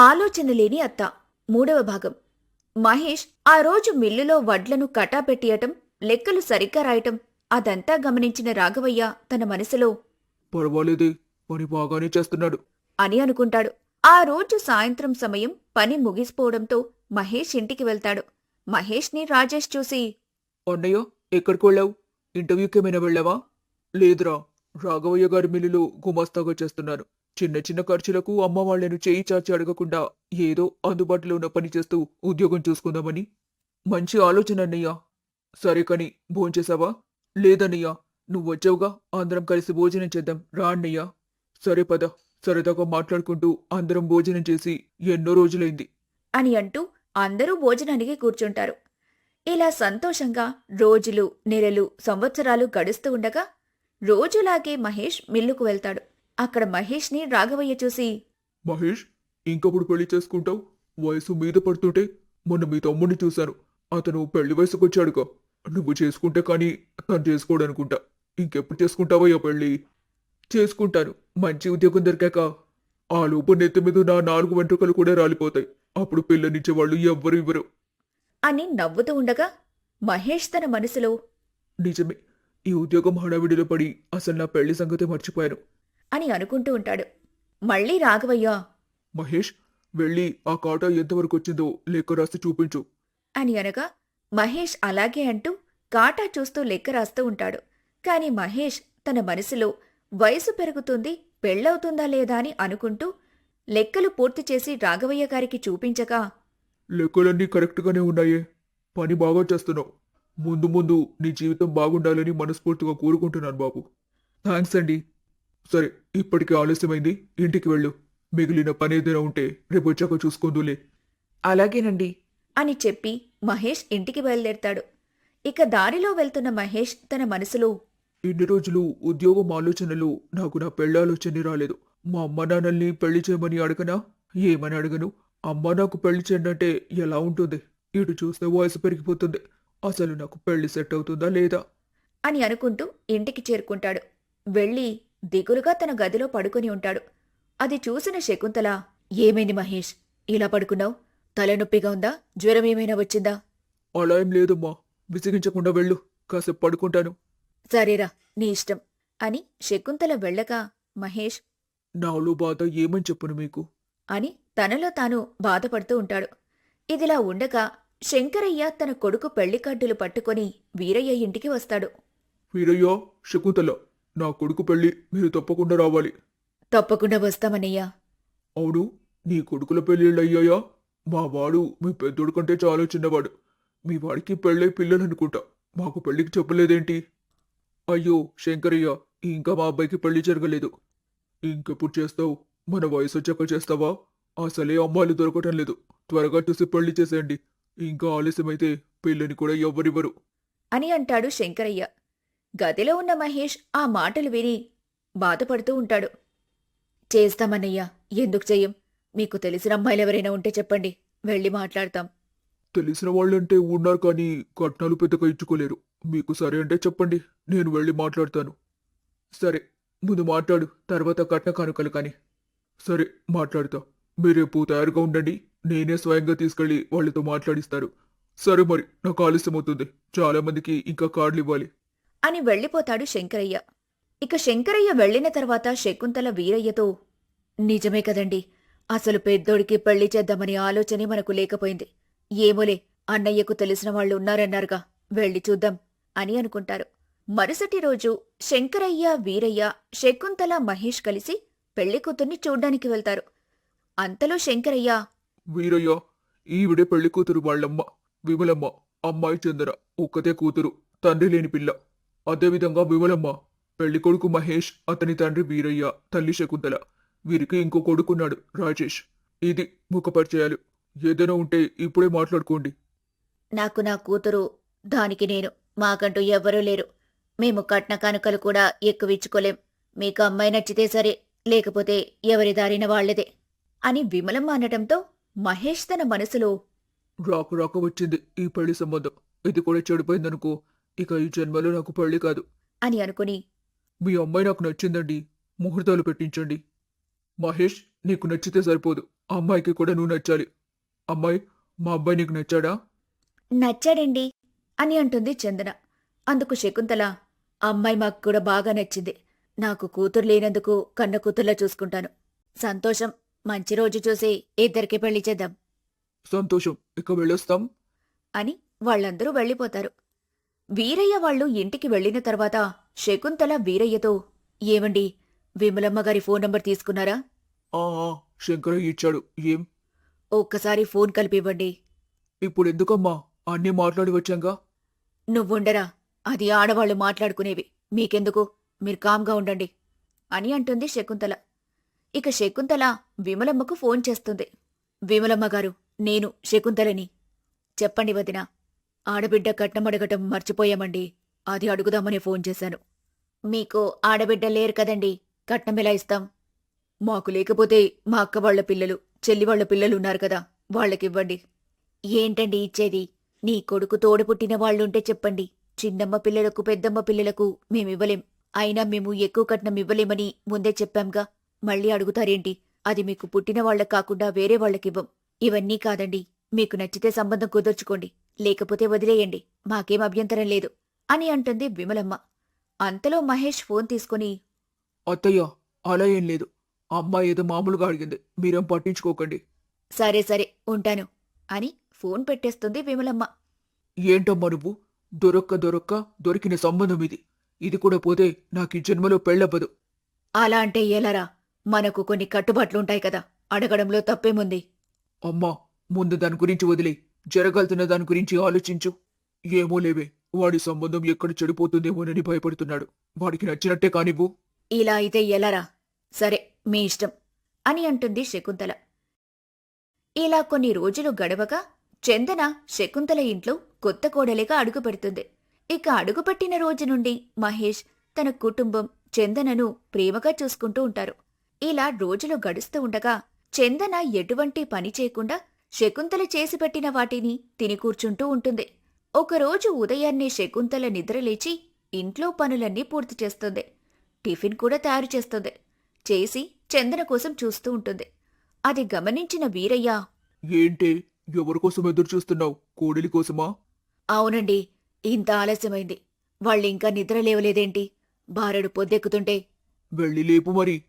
ఆలోచన లేని అత్త. మూడవ భాగం. మహేష్ ఆ రోజు మిల్లులో వడ్లను కటాపెట్టియటం లెక్కలు సరిగ్గా రాయటం అదంతా గమనించిన రాఘవయ్య తన మనసులో పర్వాలేదే పని బాగానే చేస్తున్నాడు. అని అనుకుంటాడు. ఆ రోజు సాయంత్రం సమయం పని ముగిసిపోవడంతో మహేష్ ఇంటికి వెళ్తాడు. మహేష్ని రాజేష్ చూసి అన్నయ్య ఎక్కడికి వెళ్ళావు? ఇంటర్వ్యూకి ఏమైనా వెళ్ళావా? లేదురా రాఘవయ్య గారి మిల్లులో గుమాస్తాగా చేస్తున్నాను చిన్న చిన్న ఖర్చులకు అమ్మ వాళ్ళను చేయి చాచి అడగకుండా ఏదో అందుబాటులో ఉన్న పని చేస్తూ ఉద్యోగం చూసుకుందామని. మంచి ఆలోచన అన్నయ్యా. సరే కని భోంచేశావా? లేదన్నయ్యా. నువ్వొచ్చావుగా అందరం కలిసి భోజనం చేద్దాం. రా అన్నయ్యా. సరే పద. సరదాగా మాట్లాడుకుంటూ అందరం భోజనం చేసి ఎన్నో రోజులైంది. అని అంటూ అందరూ భోజనానికి కూర్చుంటారు. ఇలా సంతోషంగా రోజులు నెలలు సంవత్సరాలు గడుస్తూ ఉండగా రోజులాగే మహేష్ మిల్లుకు వెళ్తాడు. అక్కడ మహేష్ని రాఘవయ్య చూసి మహేష్ ఇంకప్పుడు పెళ్ళి చేసుకుంటావు? వయసు మీద పడుతుంటే మొన్న మీ తమ్ముడిని చూశాను. అతను పెళ్ళి వయసుకు వచ్చాడుగా నువ్వు చేసుకుంటే కానీ తను చేసుకోడనుకుంటా. ఇంకెప్పుడు చేసుకుంటావయ్యా పెళ్ళి? చేసుకుంటాను. మంచి ఉద్యోగం దొరికాక. ఆ లోపు నెత్తి మీద నా నాలుగు వెంట్రుకలు కూడా రాలిపోతాయి. అప్పుడు పిల్లనిచ్చే వాళ్ళు ఎవ్వరు ఇవ్వరు. అని నవ్వుతూ ఉండగా మహేష్ తన మనసులో నిజమే. ఈ ఉద్యోగం హడావిడిలో పడి అసలు నా పెళ్ళి సంగతే మర్చిపోయాను. అని అనుకుంటూ ఉంటాడు. మళ్ళీ రాఘవయ్య. మహేష్ వెళ్ళి ఆ కాటా ఎంతవరకు వచ్చిందో లెక్క రాసి చూపించు. అని అనగా మహేష్ అలాగే అంటూ కాటా చూస్తూ లెక్క రాస్తూ ఉంటాడు. కాని మహేష్ తన మనసులో వయసు పెరుగుతుంది పెళ్ళవుతుందా లేదా అని అనుకుంటూ లెక్కలు పూర్తి చేసి రాఘవయ్య గారికి చూపించగా లెక్కలన్నీ కరెక్ట్గానే ఉన్నాయే. పని బాగా చేస్తున్నావు. ముందు ముందు నీ జీవితం బాగుండాలని మనస్ఫూర్తిగా కోరుకుంటున్నాను బాబు. థ్యాంక్స్ అండి. సరే ఇప్పటికే ఆలస్యమైంది. ఇంటికి వెళ్ళు. మిగిలిన పని ఏదైనా ఉంటే రేపు వచ్చాక చూసుకుందులే. అలాగేనండి అని చెప్పి మహేష్ ఇంటికి బయలుదేరతాడు. ఇక దారిలో వెళ్తున్న మహేష్ తన మనసులో ఇన్ని రోజులు ఉద్యోగం ఆలోచనలు నాకు నా పెళ్ళాలోచన రాలేదు. మా అమ్మ నాన్నల్ని పెళ్ళి చేయమని అడగనా? ఏమని అడగను? అమ్మ నాకు పెళ్ళి చేయండి ఎలా ఉంటుంది? ఇటు చూస్తే వయసు పెరిగిపోతుంది. అసలు నాకు పెళ్ళి సెట్ అవుతుందా లేదా? అని అనుకుంటూ ఇంటికి చేరుకుంటాడు. వెళ్ళి దిగులుగా తన గదిలో పడుకొని ఉంటాడు. అది చూసిన శకుంతల ఏమైంది మహేష్? ఇలా పడుకున్నావు? తలనొప్పిగా ఉందా? జ్వరం ఏమైనా వచ్చిందా? అలా ఏం లేదమ్మా. విసిగించకుండా వెళ్ళు. కాసేపు పడుకుంటాను. సరేరా నీ ఇష్టం. అని శకుంతల వెళ్ళగా మహేష్ నాలో బాధ ఏమని చెప్పును మీకు? అని తనలో తాను బాధపడుతూ ఉంటాడు. ఇదిలా ఉండగా శంకరయ్య తన కొడుకు పెళ్ళి కార్డులు పట్టుకొని వీరయ్య ఇంటికి వస్తాడు. వీరయ్య శకుంతల నా కొడుకు పెళ్ళి మీరు తప్పకుండా రావాలి. తప్పకుండా వస్తామన్నయ్యా. అవును నీ కొడుకుల పెళ్ళిళ్ళు అయ్యాయా మా వాడు మీ పెద్దోడు కంటే చాలా చిన్నవాడు. మీ వాడికి పెళ్ళై పిల్లలు అనుకుంటా మాకు పెళ్ళికి చెప్పలేదేంటి? అయ్యో శంకరయ్య ఇంకా మా అబ్బాయికి పెళ్ళి జరగలేదు. ఇంకెప్పుడు చేస్తావు? మన వయసు వచ్చాక చేస్తావా? అసలే అమ్మాయిలు దొరకటం లేదు. త్వరగా చూసి పెళ్ళి చేసేయండి. ఇంకా ఆలస్యమైతే పిల్లని కూడా ఎవ్వరివ్వరు. అని అంటాడు శంకరయ్య. గదిలో ఉన్న మహేష్ ఆ మాటలు విని బాధపడుతూ ఉంటాడు. చేస్తామన్నయ్యా ఎందుకు చెయ్యం? మీకు తెలిసిన అమ్మాయిలెవరైనా ఉంటే చెప్పండి. వెళ్ళి మాట్లాడతాం. తెలిసిన వాళ్ళంటే ఉన్నారు కానీ కట్నాలు పెద్దగా ఇచ్చుకోలేరు. మీకు సరే అంటే చెప్పండి. నేను వెళ్ళి మాట్లాడతాను. సరే ముందు మాట్లాడు. తర్వాత కట్న కానుకలు కానీ. సరే మాట్లాడతా. మీరేపు తయారుగా ఉండండి. నేనే స్వయంగా తీసుకెళ్ళి వాళ్ళతో మాట్లాడిస్తారు. సరే మరి నాకు ఆలస్యం అవుతుంది చాలా మందికి ఇంకా కార్డులు ఇవ్వాలి. అని వెళ్ళిపోతాడు శంకరయ్య. ఇక శంకరయ్య వెళ్ళిన తర్వాత శకుంతల వీరయ్యతో నిజమే కదండి అసలు పెద్దోడికి పెళ్ళి చేద్దామనే ఆలోచనే మనకు లేకపోయింది. ఏమోలే అన్నయ్యకు తెలిసిన వాళ్ళు ఉన్నారన్నారుగా వెళ్ళి చూద్దాం అని అనుకుంటారు. మరుసటి రోజు శంకరయ్య వీరయ్య శకుంతల మహేష్ కలిసి పెళ్ళికూతుర్ని చూడ్డానికి వెళ్తారు. అంతలో శంకరయ్య వీరయ్య ఈవిడే పెళ్ళికూతురు వాళ్ళమ్మ విమలమ్మ అమ్మాయి చందర ఒక్కతే కూతురు తండ్రి లేని పిల్ల. అదేవిధంగా విమలమ్మ పెళ్ళి కొడుకు మహేష్ అతని తండ్రి వీరయ్య తల్లి శకుంతల. వీరికి ఇంకో కొడుకున్నాడు రాజేష్. ఇది ముఖ పరిచయాలు ఏదైనా ఉంటే ఇప్పుడే మాట్లాడుకోండి. నాకు నా కూతురు దానికి నేను మాకంటూ ఎవ్వరూ లేరు. మేము కట్న కానుకలు కూడా ఎక్కువిచ్చుకోలేం మీకు అమ్మాయి నచ్చితే సరే లేకపోతే ఎవరి దారిన వాళ్ళదే అని విమలమ్మ అనటంతో మహేష్ తన మనసులో రాకు రాక వచ్చింది ఈ పెళ్ళి సంబంధం. ఇది కూడా చెడిపోయిందనుకో ఇక ఈ జన్మలో నాకు పెళ్ళి కాదు. అని అనుకుని. మీ అమ్మాయి నాకు నచ్చిందండి. ముహూర్తాలు పెట్టించండి. మహేష్ నీకు నచ్చితే సరిపోదు. అమ్మాయికి కూడా నువ్వు నచ్చాలి. అమ్మాయి మా అబ్బాయి నీకు నచ్చాడా? నచ్చాడండి అని అంటుంది చందన. అందుకు శకుంతల అమ్మాయి మాకు కూడా బాగా నచ్చింది. నాకు కూతురు లేనందుకు కన్న కూతుర్లా చూసుకుంటాను. సంతోషం మంచి రోజు చూసి ఇద్దరికి పెళ్ళి చేద్దాం. సంతోషం. ఇక వెళ్ళొస్తాం. అని వాళ్ళందరూ వెళ్ళిపోతారు. వీరయ్య వాళ్ళు ఇంటికి వెళ్ళిన తర్వాత శకుంతల వీరయ్యతో ఏమండి విమలమ్మ గారి ఫోన్ నంబర్ తీసుకున్నారా? ఆ ఆ, శంకరయ్య ఇచ్చాడు. ఏం? ఒక్కసారి ఫోన్ కలిపివ్వండి. ఇప్పుడు ఎందుకమ్మా అన్నీ మాట్లాడి వచ్చాంగా? నువ్వుండరా అది ఆడవాళ్ళు మాట్లాడుకునేవి. మీకెందుకు? మీరు కామ్గా ఉండండి. అని అంటుంది శకుంతల. ఇక శకుంతల విమలమ్మకు ఫోన్ చేస్తుంది. విమలమ్మ గారు నేను శకుంతలని. చెప్పండి వదిన ఆడబిడ్డ కట్నం అడగటం మర్చిపోయామండి. అది అడుగుదామని ఫోన్ చేశాను. మీకు ఆడబిడ్డ లేరు కదండి. కట్నం ఎలా ఇస్తాం? మాకు లేకపోతే మా అక్క వాళ్ళ పిల్లలు చెల్లి వాళ్ళ పిల్లలు ఉన్నారు కదా. వాళ్ళకివ్వండి. ఏంటండి ఇచ్చేది? నీ కొడుకు తోడు పుట్టిన వాళ్ళుంటే చెప్పండి. చిన్నమ్మ పిల్లలకు పెద్దమ్మ పిల్లలకు మేమివ్వలేం. అయినా మేము ఎక్కువ కట్నం ఇవ్వలేమని ముందే చెప్పాంగా. మళ్ళీ అడుగుతారేంటి? అది మీకు పుట్టిన వాళ్ళ కాకుండా వేరే వాళ్ళకివ్వం. ఇవన్నీ కాదండి. మీకు నచ్చితే సంబంధం కుదుర్చుకోండి. లేకపోతే వదిలేయండి మాకేం అభ్యంతరం లేదు అని అంటుంది విమలమ్మ. అంతలో మహేష్ ఫోన్ తీసుకుని అత్తయ్య అలా ఏం లేదు. అమ్మాయి ఏదో మామూలుగా అడిగింది మీరేం పట్టించుకోకండి. సరే సరే ఉంటాను అని ఫోన్ పెట్టేస్తుంది విమలమ్మ. ఏంటమ్మా నువ్వు? దొరక్క దొరక్క దొరికిన సంబంధం ఇది. ఇది కూడా పోతే నాకు ఈ జన్మలో పెళ్ళవ్వదు. అలా అంటే ఎలారా? మనకు కొన్ని కట్టుబాట్లుంటాయి కదా అడగడంలో తప్పేముంది? అమ్మా ముందు దాని గురించి వదిలే జరగాల్సిన దాని గురించి ఆలోచించు. ఏమో లేవే వాడి సంబంధం ఎక్కడ చెడిపోతుందేమోనని భయపడుతున్నాడు. వాడికి నచ్చినట్టే కానివ్వు. ఇలా అయితే ఎలారా సరే మీ ఇష్టం అని అంటుంది శకుంతల. ఇలా కొన్ని రోజులు గడవగా చందన శకుంతల ఇంట్లో కొత్త కోడలిగా అడుగుపెడుతుంది. ఇక అడుగుపెట్టిన రోజు నుండి మహేష్ తన కుటుంబం చందనను ప్రేమగా చూసుకుంటూ ఉంటారు. ఇలా రోజులు గడుస్తూ ఉండగా చందన ఎటువంటి పని చేయకుండా శకుంతల చేసి పెట్టిన వాటిని తిని కూర్చుంటూ ఉంటుంది. ఒకరోజు ఉదయాన్నే శకుంతల నిద్రలేచి ఇంట్లో పనులన్నీ పూర్తి చేస్తుంది. టిఫిన్ కూడా తయారు చేస్తుంది. చేసి చందన కోసం చూస్తూ ఉంటుంది. అది గమనించిన వీరయ్య ఏంటి? ఎవరి కోసం ఎదురు చూస్తున్నావు? కోడిలి కోసమా? అవునండి ఇంత ఆలస్యమైంది. వాళ్ళింకా నిద్ర లేవలేదేంటి? బారెడు పొద్దెక్కుతుంటే. వెళ్ళి లేపు మరి.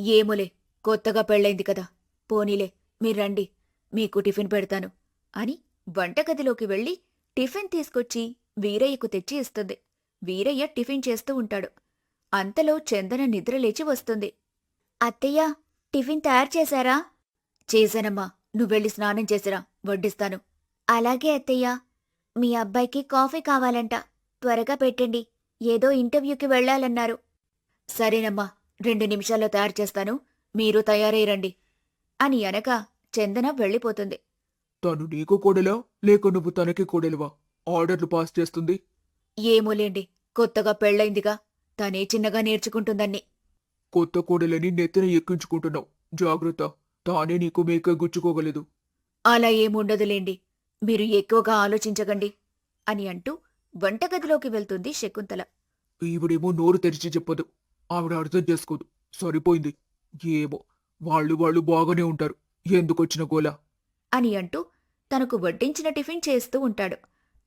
ఏమోలే కొత్తగా పెళ్ళైంది కదా. పోనీలే మీరండి మీకు టిఫిన్ పెడతాను అని వంటగదిలోకి వెళ్ళి టిఫిన్ తీసుకొచ్చి వీరయ్యకు తెచ్చి ఇస్తుంది. వీరయ్య టిఫిన్ చేస్తూ ఉంటాడు. అంతలో చందన నిద్రలేచి వస్తుంది. అత్తయ్య టిఫిన్ తయారు చేశారా? చేశానమ్మా. నువ్వెళ్ళి స్నానం చేసిరా. వడ్డిస్తాను. అలాగే అత్తయ్య. మీ అబ్బాయికి కాఫీ కావాలంట. త్వరగా పెట్టండి. ఏదో ఇంటర్వ్యూకి వెళ్ళాలన్నారు. సరేనమ్మా. రెండు నిమిషాల్లో తయారు చేస్తాను. మీరు తయారై రండి. అని అనగా చందన వెళ్ళిపోతుంది. తను నీకు కోడలా? లేక నువ్వు తనకి కోడలువా? ఆర్డర్లు పాస్ చేస్తుంది. ఏమోలేండి కొత్తగా పెళ్ళైందిగా. తనే చిన్నగా నేర్చుకుంటుందన్ని. కొత్త కోడలని నెత్తిన ఎక్కించుకుంటున్నావు. జాగ్రత్త తానే నీకు మేక గుచ్చుకోగలదు. అలా ఏముండదులేండి మీరు ఎక్కువగా ఆలోచించకండి అని అంటూ వంటగదిలోకి వెళ్తుంది శకుంతల. ఈవిడేమో నోరు తెరిచి చెప్పదు ఆవిడ అర్థం చేసుకోదు. సరిపోయింది. ఏమో వాళ్ళు వాళ్ళు బాగానే ఉంటారు. ఎందుకొచ్చిన గోలా? అని అంటూ తనకు వడ్డించిన టిఫిన్ చేస్తూ ఉంటాడు.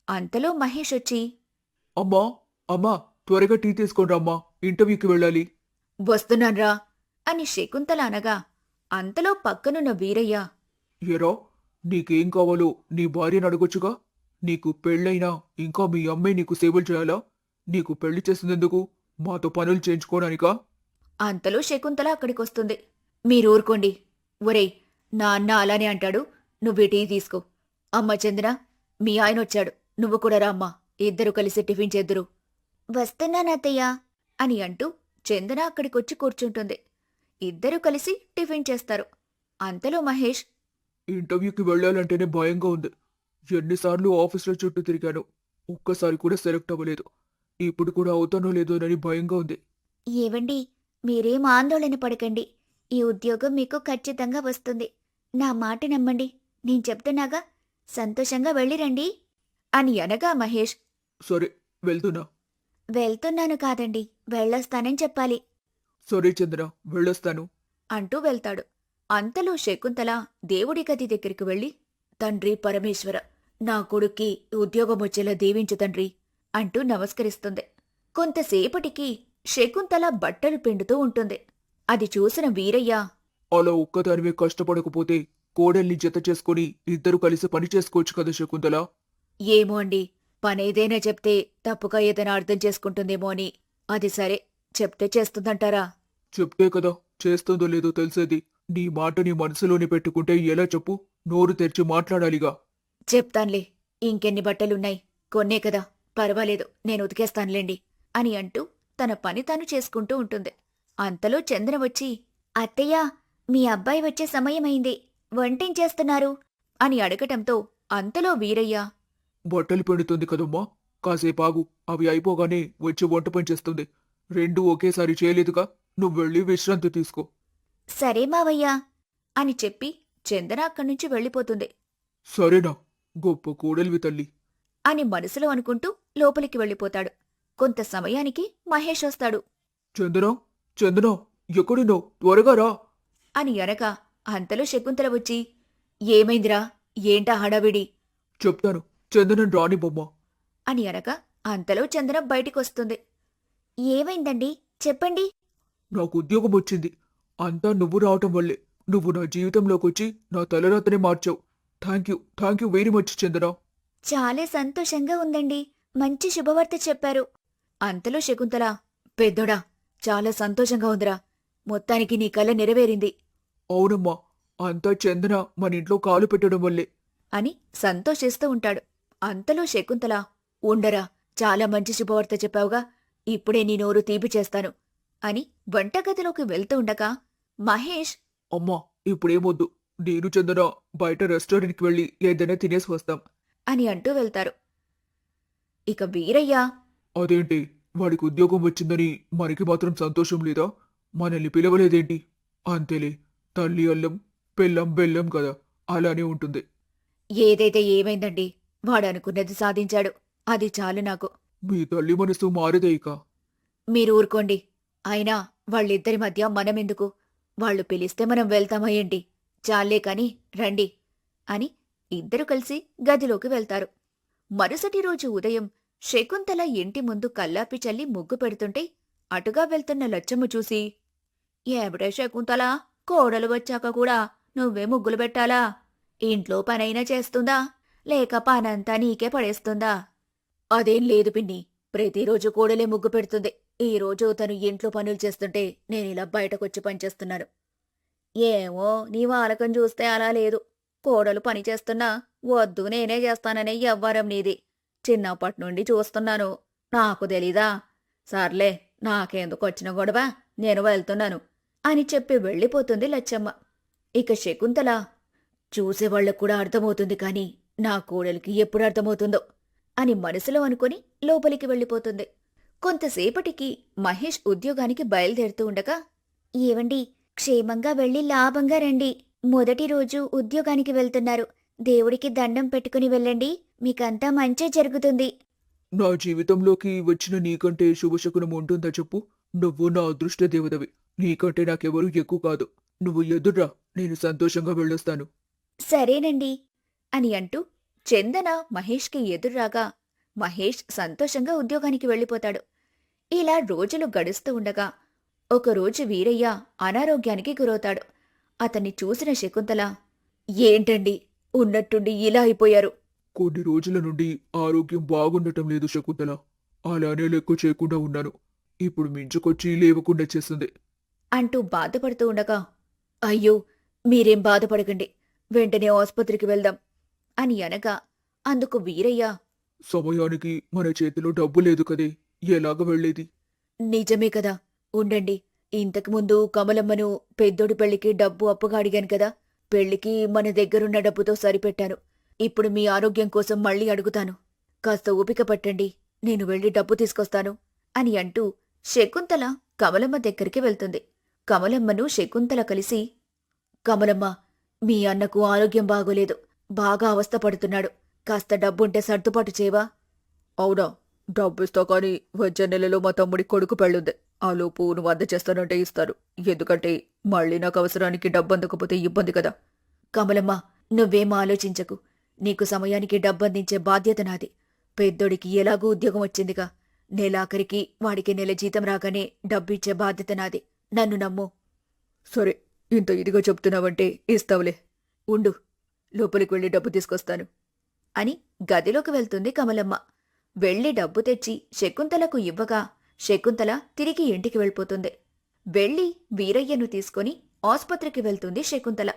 అంతలో మహేష్ వచ్చి అమ్మా అమ్మా త్వరగా టీ తీసుకొని రమ్మా ఇంటర్వ్యూకి వెళ్ళాలి. వస్తున్నాన్రా అని శకుంతల అనగా అంతలో పక్కనున్న వీరయ్య ఎరా నీకేం కావాలో నీ భార్యను అడగొచ్చుగా? నీకు పెళ్ళైనా ఇంకా మీ అమ్మాయి నీకు సేవలు చేయాలా? నీకు పెళ్ళి చేసినందుకు మాతో పనులు చేయించుకోవడానికా? అంతలో శకుంతల అక్కడికొస్తుంది. మీరు ఊరుకోండి ఒరేయ్ నా అన్న అలానే అంటాడు. నువ్వు టీ తీసుకో. అమ్మ చందన మీ ఆయన వచ్చాడు నువ్వు కూడా రా అమ్మా. ఇద్దరు కలిసి టిఫిన్ చేద్దురు. వస్తున్నానత్తయ్య అని అంటూ చందన అక్కడికొచ్చి కూర్చుంటుంది. ఇద్దరు కలిసి టిఫిన్ చేస్తారు. అంతలో మహేష్ ఇంటర్వ్యూకి వెళ్ళాలంటేనే భయంగా ఉంది. ఎన్నిసార్లు ఆఫీసులో చుట్టూ తిరిగాను. ఒక్కసారి కూడా సెలెక్ట్ అవ్వలేదు. ఇప్పుడు కూడా అవుతానో లేదోనని భయంగా ఉంది. ఏవండి మీరేం ఆందోళన పడకండి. ఈ ఉద్యోగం మీకు ఖచ్చితంగా వస్తుంది. నా మాట నమ్మండి. నేను చెప్తున్నాగా సంతోషంగా వెళ్ళిరండి. అని అనగా మహేష్ సరే వెళ్తున్నా. వెళ్తున్నాను కాదండి వెళ్ళొస్తానని చెప్పాలి. సరే చంద్ర వెళ్ళొస్తాను. అంటూ వెళ్తాడు. అంతలో శకుంతల దేవుడి గది దగ్గరికి వెళ్ళి తండ్రి పరమేశ్వర నా కొడుక్కి ఉద్యోగం వచ్చేలా దీవించు తండ్రి అంటూ నమస్కరిస్తుంది. కొంతసేపటికి శకుంతల బట్టలు పిండుతూ ఉంటుంది. అది చూసిన వీరయ్య అలా ఒక్కదానివే కష్టపడకపోతే కోడల్ని జత చేసుకుని ఇద్దరు కలిసి పని చేసుకోవచ్చు కదా శకుంతల? ఏమో అండి. పనేదైనా చెప్తే తప్పుగా ఏదైనా అర్థం చేసుకుంటుందేమో అని. అది సరే చెప్తే చేస్తుందంటారా? చెప్తే కదా చేస్తుందో లేదో తెలిసేది. నీ మాట నీ మనసులోనే పెట్టుకుంటే ఎలా చెప్పు? నోరు తెరిచి మాట్లాడాలిగా. చెప్తాన్లే. ఇంకెన్ని బట్టలున్నాయి? కొన్నే కదా. పర్వాలేదు నేను ఉతికేస్తానులేండి అని అంటూ తన పని తాను చేసుకుంటూ ఉంటుంది. అంతలో చంద్ర వచ్చి అత్తయ్య మీ అబ్బాయి వచ్చే సమయమైంది. వంటేం చేస్తున్నారు? అని అడగటంతో అంతలో వీరయ్య బట్టలు పెడుతుంది కదమ్మా. కాసేపు ఆగు. అవి అయిపోగానే వచ్చి వంట పని చేస్తుంది. రెండు ఒకేసారి చేయలేదుగా. నువ్వు వెళ్ళి విశ్రాంతి తీసుకో. సరే మావయ్యా అని చెప్పి చందన అక్కడి నుంచి వెళ్ళిపోతుంది. సరేనా. గొప్ప కోడలివి తల్లి. అని మనసులో అనుకుంటూ లోపలికి వెళ్ళిపోతాడు. కొంత సమయానికి మహేష్ వస్తాడు. చందన చందన ఎక్కడున్నావు? త్వరగా రా. అని అనగా అంతలో శకుంతల వచ్చి ఏమైందిరా? ఏంటా హడావిడి? చెప్తాను. చందనని రాని బొమ్మ. అని అనగా అంతలో చందన బయటికొస్తుంది. ఏమైందండి? చెప్పండి. నాకు ఉద్యోగం వచ్చింది. అంతా నువ్వు రావటం వల్లే. నువ్వు నా జీవితంలోకి వచ్చి నా తలరాతనే మార్చావు. Thank you. Thank you very much Chandana. చాలా సంతోషంగా ఉందండి. మంచి శుభవార్త చెప్పారు. అంతలో శకుంతల పెద్దోడా చాలా సంతోషంగా ఉందిరా. మొత్తానికి నీ కల నెరవేరింది. అవునమ్మా అంతా చందన మన ఇంట్లో కాలు పెట్టడం వల్లే. అని సంతోషిస్తూ ఉంటాడు. అంతలో శకుంతల ఉండరా చాలా మంచి శుభవార్త చెప్పావుగా ఇప్పుడే నీ నోరు తీపి చేస్తాను అని వంటగదిలోకి వెళ్తూ ఉండగా మహేష్ అమ్మా ఇప్పుడేమొద్దు నేను చందన బయట రెస్టారెంట్కి వెళ్ళి ఏదైనా తినేసి వస్తాం. అని అంటూ వెళ్తారు. ఇక వీరయ్య అదేంటి వాడికి ఉద్యోగం వచ్చిందని మనకి మాత్రం సంతోషం లేదా? మనల్ని పిలవలేదేంటి? అంతేలే తల్లి అల్లం పెళ్ళం బెల్లం కదా అలానే ఉంటుంది. ఏదైతే ఏమైందండి వాడనుకున్నది సాధించాడు అది చాలు నాకు. మీ తల్లి మనసు మారదే ఇక. మీరు ఊరుకోండి అయినా వాళ్ళిద్దరి మధ్య మనమెందుకు? వాళ్ళు పిలిస్తే మనం వెళ్తామా ఏంటి? చాలే కాని రండి అని ఇద్దరు కలిసి గదిలోకి వెళ్తారు. మరుసటి రోజు ఉదయం శకుంతల ఇంటి ముందు కల్లాపి చల్లి ముగ్గు పెడుతుంటే అటుగా వెళ్తున్న లచ్చమ్మ చూసి ఏమిటే శకుంతల? కోడలు వచ్చాక కూడా నువ్వే ముగ్గులు పెట్టాలా? ఇంట్లో పనైనా చేస్తుందా? లేక పనంతా నీకే పడేస్తుందా? అదేం లేదు పిన్ని. ప్రతిరోజు కోడలే ముగ్గు పెడుతుంది. ఈ రోజు తను ఇంట్లో పనులు చేస్తుంటే నేను ఇలా బయటకొచ్చి పనిచేస్తున్నాను ఏమో నీ వాలకం చూస్తే అలా లేదు. కోడలు పని చేస్తున్నా వద్దు నేనే చేస్తాననే ఎవ్వరం నీది. చిన్నప్పటి నుండి చూస్తున్నాను. నాకు తెలీదా? సర్లే నాకెందుకు వచ్చిన గొడవ? నేను వెళ్తున్నాను. అని చెప్పి వెళ్ళిపోతుంది లచ్చమ్మ. ఇక శకుంతల చూసేవాళ్ళకు కూడా అర్థమవుతుంది కాని నా కోడలికి ఎప్పుడు అర్థమవుతుందో అని మనసులో అనుకుని లోపలికి వెళ్ళిపోతుంది. కొంతసేపటికి మహేష్ ఉద్యోగానికి బయలుదేరుతూ ఉండగా ఏవండి క్షేమంగా వెళ్ళి లాభంగా రండి. మొదటి రోజు ఉద్యోగానికి వెళ్తున్నారు. దేవుడికి దండం పెట్టుకుని వెళ్ళండి. మీకంతా మంచే జరుగుతుంది. నా జీవితంలోకి వచ్చిన నీకంటే శుభశకునం ఉంటుందా చెప్పు? నువ్వు నా అదృష్ట దేవతవి నీకంటే నాకెవరూ ఎక్కువ కాదు. నువ్వు ఎదుర్రా నేను సంతోషంగా వెళ్ళొస్తాను. సరేనండి అని అంటూ చందన మహేష్కి ఎదుర్రాగా మహేష్ సంతోషంగా ఉద్యోగానికి వెళ్ళిపోతాడు. ఇలా రోజులు గడుస్తూ ఉండగా ఒకరోజు వీరయ్య అనారోగ్యానికి గురవుతాడు. అతన్ని చూసిన శకుంతల ఏంటండి? ఉన్నట్టుండి ఇలా అయిపోయారు. కొన్ని రోజుల నుండి ఆరోగ్యం బాగుండటం లేదు శకుంతల. అలానే లెక్క చేయకుండా ఉన్నాను. ఇప్పుడు మించుకొచ్చి లేవకుండా చేస్తుంది. అంటూ బాధపడుతూ ఉండగా అయ్యో మీరేం బాధపడకండి. వెంటనే ఆసుపత్రికి వెళ్దాం అని అనగా అందుకు వీరయ్య సమయానికి మన చేతిలో డబ్బు లేదు కదే ఎలాగ వెళ్ళేది? నిజమే కదా. ఉండండి. ఇంతకుముందు కమలమ్మను పెద్దోడి పెళ్ళికి డబ్బు అప్పుగా అడిగాను కదా. పెళ్ళికి మన దగ్గరున్న డబ్బుతో సరిపెట్టాను. ఇప్పుడు మీ ఆరోగ్యం కోసం మళ్ళీ అడుగుతాను. కాస్త ఓపిక పట్టండి నేను వెళ్ళి డబ్బు తీసుకొస్తాను అని అంటూ శకుంతల కమలమ్మ దగ్గరికి వెళ్తుంది. కమలమ్మను శకుంతల కలిసి కమలమ్మ మీ అన్నకు ఆరోగ్యం బాగోలేదు బాగా అవస్థపడుతున్నాడు కాస్త డబ్బుంటే సర్దుబాటు చేయవా? అవునా డబ్బిస్తా కానీ వచ్చే నెలలో మా తమ్ముడి కొడుకు పెళ్ళుంది ఆలోపు నువ్వు అందచేస్తానంటే ఇస్తారు ఎందుకంటే మళ్ళీ నాకు అవసరానికి డబ్బు అందకపోతే ఇబ్బంది కదా. కమలమ్మ నువ్వేం ఆలోచించకు నీకు సమయానికి డబ్బందించే బాధ్యత నాది. పెద్దోడికి ఎలాగూ ఉద్యోగం వచ్చిందిగా. నెలాఖరికి వాడికి నెల జీతం రాగానే డబ్బిచ్చే బాధ్యత నాది. నన్ను నమ్ము. సరే ఇంత ఇదిగా చెప్తున్నావంటే ఇస్తావులే. ఉండు లోపలికి వెళ్ళి డబ్బు తీసుకొస్తాను. అని గదిలోకి వెళ్తుంది కమలమ్మ. వెళ్ళి డబ్బు తెచ్చి శకుంతలకు ఇవ్వగా శకుంతల తిరిగి ఇంటికి వెళ్ళిపోతుంది. వెళ్ళి వీరయ్యను తీసుకొని ఆస్పత్రికి వెళ్తుంది శకుంతల.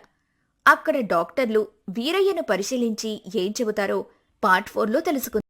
అక్కడ డాక్టర్లు వీరయ్యను పరిశీలించి ఏం చెబుతారో పార్ట్ ఫోర్లో తెలుసుకుందాం.